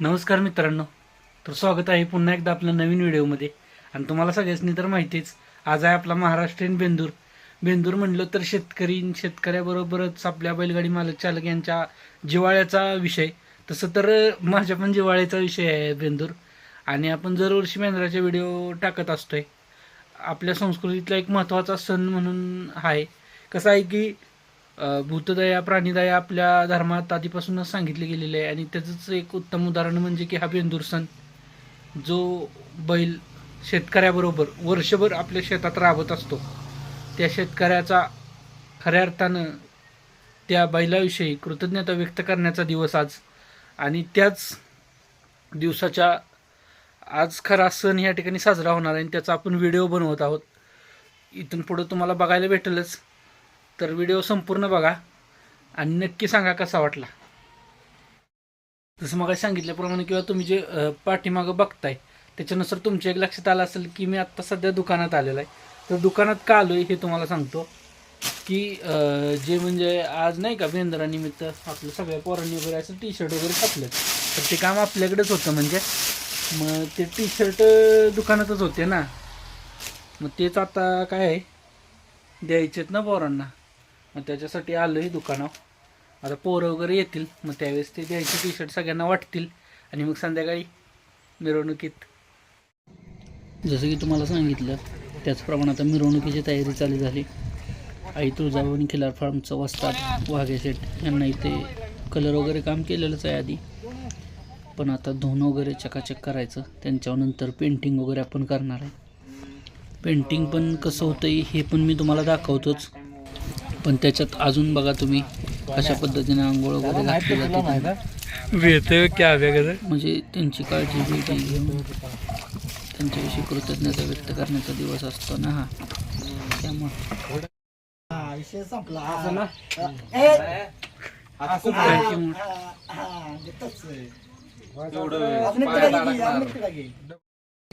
नमस्कार मित्रांनो. तर स्वागत आहे पुन्हा एकदा आपल्या नवीन व्हिडिओमध्ये. आणि तुम्हाला सगळ्यांनी तर माहितीच आज आहे आपला महाराष्ट्रीयन बेंदूर. बेंदूर म्हणलं तर शेतकरी शेतकऱ्याबरोबरच आपल्या बैलगाडी मालक चालक यांच्या जिवाळ्याचा विषय. तसं तर माझ्या पण जिवाळ्याचा विषय आहे बेंदूर. आणि आपण दरवर्षी मेंद्राचे व्हिडिओ टाकत असतोय. आपल्या संस्कृतीतला एक महत्त्वाचा सण म्हणून आहे. कसं आहे की भूतदया प्राणीदया आपल्या धर्मात आधीपासूनच सांगितले गेलेले आहे. आणि त्याचंच एक उत्तम उदाहरण म्हणजे की हा बेंदूर सण जो बैल शेतकऱ्याबरोबर वर्षभर आपल्या शेतात राबत असतो. त्या शेतकऱ्याचा खऱ्या अर्थानं त्या बैलाविषयी कृतज्ञता व्यक्त करण्याचा दिवस आज. आणि त्याच दिवसाच्या आज खरा सण या ठिकाणी साजरा होणार आहे आणि त्याचा आपण व्हिडिओ बनवत आहोत. इथून पुढं तुम्हाला बघायला भेटेलच. तर व्हिडिओ संपूर्ण बघा आणि नक्की सांगा कसा वाटला. जसं मग सांगितल्याप्रमाणे किंवा तुम्ही जे पाठीमागं बघताय त्याच्यानुसार तुमच्या एक लक्षात आलं असेल की मी आत्ता सध्या दुकानात आलेलो आहे. तर दुकानात का आलो हे तुम्हाला सांगतो की जे म्हणजे आज नाही का बेंद्रानिमित्त आपल्या सगळ्या पोरांनी वगैरे असं टी शर्ट वगैरे छापलेत तर ते काम आपल्याकडेच होतं म्हणजे. मग ते टी शर्ट दुकानातच होते ना. मग तेच आता काय आहे द्यायचेत ना पोरांना. मग त्याच्यासाठी आलो आहे दुकानावर. आता पोरं वगैरे येतील मग त्यावेळेस ते द्यायचे टी शर्ट सगळ्यांना वाटतील आणि मग संध्याकाळी मिरवणुकीत. जसं की तुम्हाला सांगितलं त्याचप्रमाणे आता मिरवणुकीची तयारी चालू झाली. आई तुळजाभवानी खिलार फार्मचं वस्ताद वाघेसेट यांना इथे कलर वगैरे काम केलेलंच आहे आधी. पण आता धुणं वगैरे चकाचक करायचं त्यांच्यानंतर पेंटिंग वगैरे आपण करणार आहे. पेंटिंग पण कसं होतं हे पण मी तुम्हाला दाखवतोच. पण त्याच्यात अजून बघा तुम्ही कशा पद्धतीने आंघोळ वगैरे घातली जाते त्यांना. म्हणजे त्यांची काळजी बिळजी घेऊन त्यांच्याविषयी कृतज्ञता व्यक्त करण्याचा दिवस असतो ना हा त्यामुळे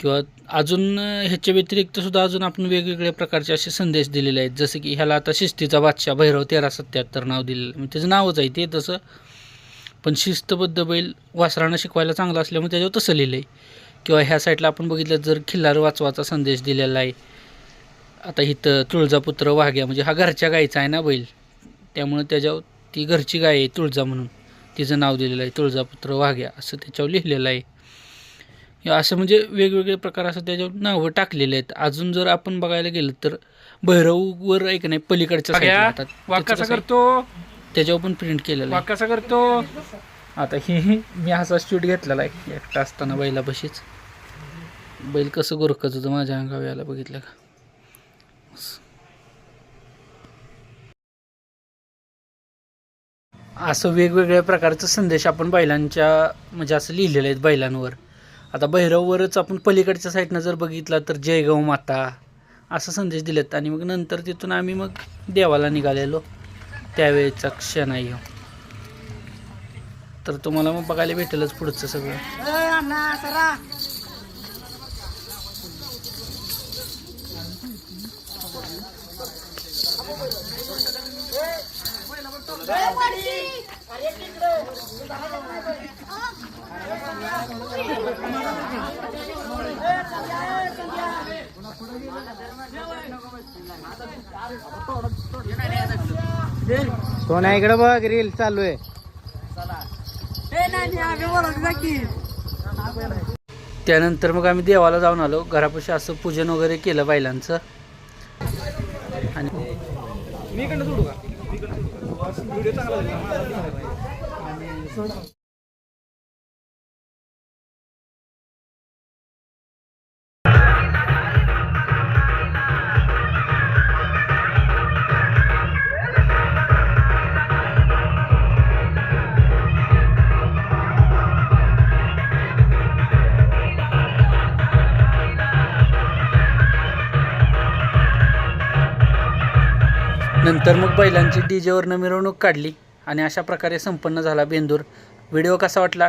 किंवा अजून ह्याच्या व्यतिरिक्त सुद्धा अजून आपण वेगवेगळ्या प्रकारचे असे संदेश दिलेले आहेत. जसं की ह्याला आता शिस्तीचा बादशाह भैरव तेरा सत्याहत्तर नाव दिलेलं म्हणजे त्याचं नावच आहे ते तसं. पण शिस्तबद्ध बैल वासरानं शिकवायला चांगला असल्यामुळे त्याच्यावर तसं लिहिलं आहे किंवा ह्या साईडला आपण बघितलं जर खिल्लार वाचवाचा संदेश दिलेला आहे. आता इथं तुळजापुत्र वाघ्या म्हणजे हा घरच्या गायीचा आहे ना बैल. त्यामुळे त्याच्यावर ती घरची गाय आहे तुळजा म्हणून. तिचं नाव दिलेलं आहे तुळजापुत्र वाघ्या असं त्याच्यावर लिहिलेलं आहे. असं म्हणजे वेगवेगळे प्रकार असं त्याच्यावर नावं टाकलेले आहेत. अजून जर आपण बघायला गेलं तर भैरववर एक नाही पलीकडच्या side ला हातात. त्याचं कसा कसं आहे, करतो. त्याच्यावर पण प्रिंट केलेलं वाघ आहे. कसा करतो. आता हे मी असा शूट घेतलेला आहे. एकटा असताना बैलापाशीच. बैल कसं गोरखत होतं माझ्या अंगावर यायला बघितलं का? असं वेगवेगळ्या प्रकारचा संदेश आपण बैलांच्या म्हणजे असं लिहिलेलं आहेत बैलांवर. आता भैरववरच आपण पलीकडच्या साईडनं जर बघितला तर जयगाव माता असं संदेश दिलेत आणि मग नंतर तिथून आम्ही मग देवाला निघालेलो त्यावेळेचा क्षण आहे हो। तर तुम्हाला मग बघायला भेटेलच पुढचं सगळं सोना इकडे बघ रील चालू आहे. त्यानंतर मग आम्ही देवाला जाऊन आलो. घरापाशी असं पूजन वगैरे केलं बैलांचं आणि मी का? नंतर मग बैलांची डी जेवरनं मिरवणूक काढली आणि अशा प्रकारे संपन्न झाला बेंदूर. व्हिडिओ कसा वाटला?